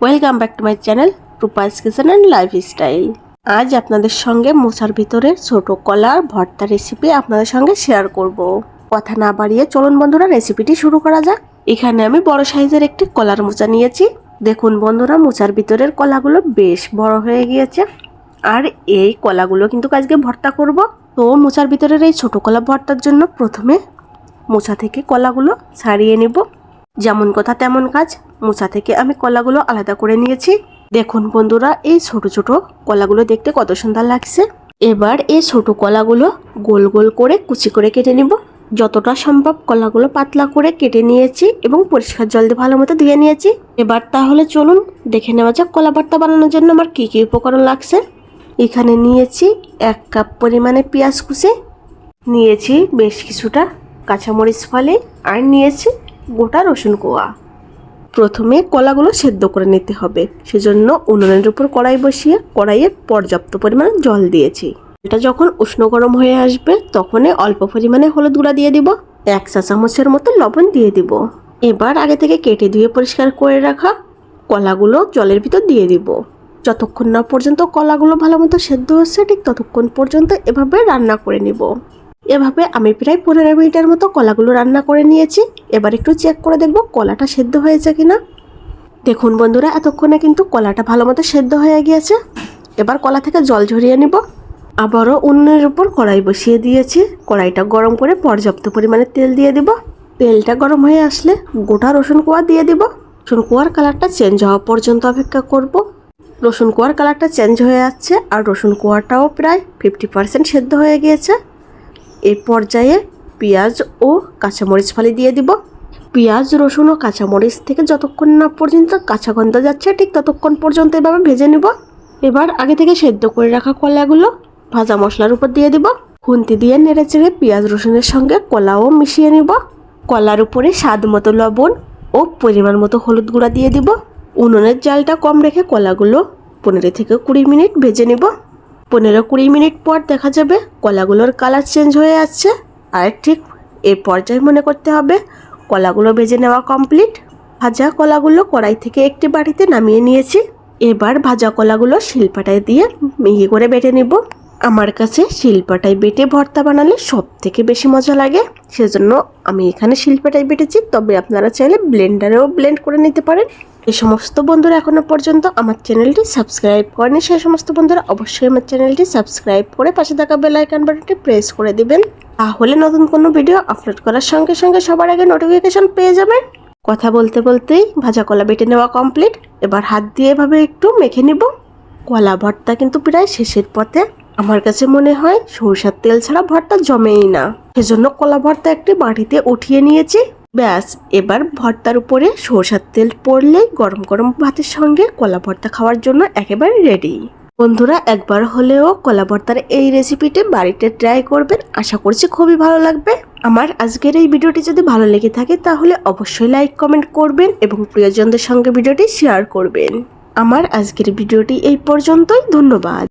Welcome back to my channel Rupa's kitchen and lifestyle আজ আপনাদের সঙ্গে মোচার ভিতরে ছোট কলার ভর্তা রেসিপি আপনাদের সঙ্গে শেয়ার করব। কথা না বাড়িয়ে চলুন বন্ধুরা রেসিপিটি শুরু করা যাক। এখানে আমি বড় সাইজের একটি কলার মোচা নিয়েছি। দেখুন বন্ধুরা, মোচার ভিতরের কলাগুলো বেশ বড় হয়ে গিয়েছে। আর এই কলাগুলো কিন্তু আজকে ভর্তা করব। তো মোচার ভিতরের এই ছোট কলা ভর্তার জন্য প্রথমে মোচা থেকে কলাগুলো ছাড়িয়ে নেব। যেমন কথা তেমন কাজ। মোচা থেকে আমি কলাগুলো আলাদা করে নিয়েছি। দেখুন বন্ধুরা, এই ছোট ছোট কলাগুলো দেখতে কত সুন্দর লাগছে। এবার এই ছোট কলাগুলো গোল গোল করে কুচি করে কেটে নিব। যতটা সম্ভব কলাগুলো পাতলা করে কেটে নিয়েছি এবং পরিষ্কার জল দিয়ে ভালো মতো ধুয়ে নিয়েছি। এবার তাহলে চলুন দেখে নেওয়া যাক কলা ভর্তা বানানোর জন্য আমার কী কী উপকরণ লাগছে। এখানে নিয়েছি এক কাপ পরিমাণে পেঁয়াজ কুচি, নিয়েছি বেশ কিছুটা কাঁচামরিচ ফলে, আর নিয়েছি গোটা রসুন কোয়া। প্রথমে কলাগুলো সেদ্ধ করে নিতে হবে। সেজন্য উনুনের উপর কড়াই বসিয়ে কড়াইয়ে পর্যাপ্ত পরিমাণে জল দিয়েছি। এটা যখন উষ্ণ গরম হয়ে আসবে, তখনই অল্প পরিমাণে হলুদ গুঁড়া দিয়ে দিব। এক চা চামচের মতো লবণ দিয়ে দিব। এবার আগে থেকে কেটে ধুয়ে পরিষ্কার করে রাখা কলাগুলো জলের ভিতর দিয়ে দিব। যতক্ষণ না পর্যন্ত কলাগুলো ভালো মতো সেদ্ধ হচ্ছে, ঠিক ততক্ষণ পর্যন্ত এভাবে রান্না করে নিব। এভাবে আমি প্রায় পনেরো মিনিটের মতো কলাগুলো রান্না করে নিয়েছি। এবার একটু চেক করে দেখব কলাটা সেদ্ধ হয়েছে কিনা। দেখুন বন্ধুরা, এতক্ষণে কিন্তু কলাটা ভালো মতো সেদ্ধ হয়ে গিয়েছে। এবার কলা থেকে জল ঝরিয়ে নিব। আবারও উনুনের উপর কড়াই বসিয়ে দিয়েছি। কড়াইটা গরম করে পর্যাপ্ত পরিমাণে তেল দিয়ে দিব। তেলটা গরম হয়ে আসলে গোটা রসুন কোয়া দিয়ে দিব। রসুন কোয়ার কালারটা চেঞ্জ হওয়া পর্যন্ত অপেক্ষা করব। রসুন কোয়ার কালারটা চেঞ্জ হয়ে যাচ্ছে আর রসুন কোয়াটাও প্রায় ফিফটি পার্সেন্ট সেদ্ধ হয়ে গিয়েছে। এই পর্যায়ে পেঁয়াজ ও কাঁচামরিচ ফালি দিয়ে দিব। পেঁয়াজ, রসুন ও কাঁচামরিচ থেকে যতক্ষণ না পর্যন্ত কাঁচা গন্ধ যাচ্ছে, ঠিক ততক্ষণ পর্যন্ত এভাবে ভেজে নিব। এবার আগে থেকে সেদ্ধ করে রাখা কলাগুলো ভাজা মশলার উপর দিয়ে দিব। খুন্তি দিয়ে নেড়ে চেড়ে পেঁয়াজ, রসুনের সঙ্গে কলাও মিশিয়ে নিব। কলার উপরে স্বাদ মতো লবণ ও পরিমাণ মতো হলুদ গুঁড়া দিয়ে দিব। উনুনের জালটা কম রেখে কলাগুলো পনেরো থেকে কুড়ি মিনিট ভেজে নিব। পনেরো কুড়ি মিনিট পর দেখা যাবে কলাগুলোর কালার চেঞ্জ হয়ে আসছে। আর ঠিক এই পর্যায়ে মনে করতে হবে, কলাগুলো ভেজে নেওয়া কমপ্লিট ভাজা কলাগুলো কড়াই থেকে একটি বাড়িতে নামিয়ে নিয়েছি। এবার ভাজা কলাগুলো শিলপাটায় দিয়ে মিহি করে বেটে নিব। আমার কাছে শিলপাটায় বেটে ভর্তা বানালে সব থেকে বেশি মজা লাগে। সেজন্য আমি এখানে শিলপাটায় বেটেছি। তবে আপনারা চাইলে ব্লেন্ডারেও ব্লেন্ড করে নিতে পারেন। এই সমস্ত বন্ধুরা এখনও পর্যন্ত আমার চ্যানেলটি সাবস্ক্রাইব করেনি। সেই সমস্ত বন্ধুরা অবশ্যই আমার চ্যানেলটি সাবস্ক্রাইব করে পাশে থাকা বেল আইকন বাটনটি প্রেস করে দিবেন। তাহলে নতুন কোনো ভিডিও আপলোড করার সঙ্গে সঙ্গে সবার আগে নোটিফিকেশন পেয়ে যাবেন। কথা বলতে বলতেই ভাজা কলা বেটে নেওয়া কমপ্লিট। এবার হাত দিয়ে এভাবে একটু মেখে নিব। কলা ভর্তা কিন্তু প্রায় শেষের পথে। আমার কাছে মনে হয় সরষার তেল ছাড়া ভর্তা জমেই না। সেজন্য কলা ভর্তা একটি বাটিতে উঠিয়ে নিয়েছি। ব্যাস, এবার ভর্তার উপরে সরষার তেল পড়লেই গরম গরম ভাতের সঙ্গে কলা ভর্তা খাওয়ার জন্য একেবারে রেডি বন্ধুরা, একবার হলেও কলা ভর্তার এই রেসিপিটি বাড়িতে ট্রাই করবেন। আশা করছি খুবই ভালো লাগবে। আমার আজকের এই ভিডিওটি যদি ভালো লেগে থাকে, তাহলে অবশ্যই লাইক কমেন্ট করবেন এবং প্রিয়জনদের সঙ্গে ভিডিওটি শেয়ার করবেন। আমার আজকের ভিডিওটি এই পর্যন্তই। ধন্যবাদ।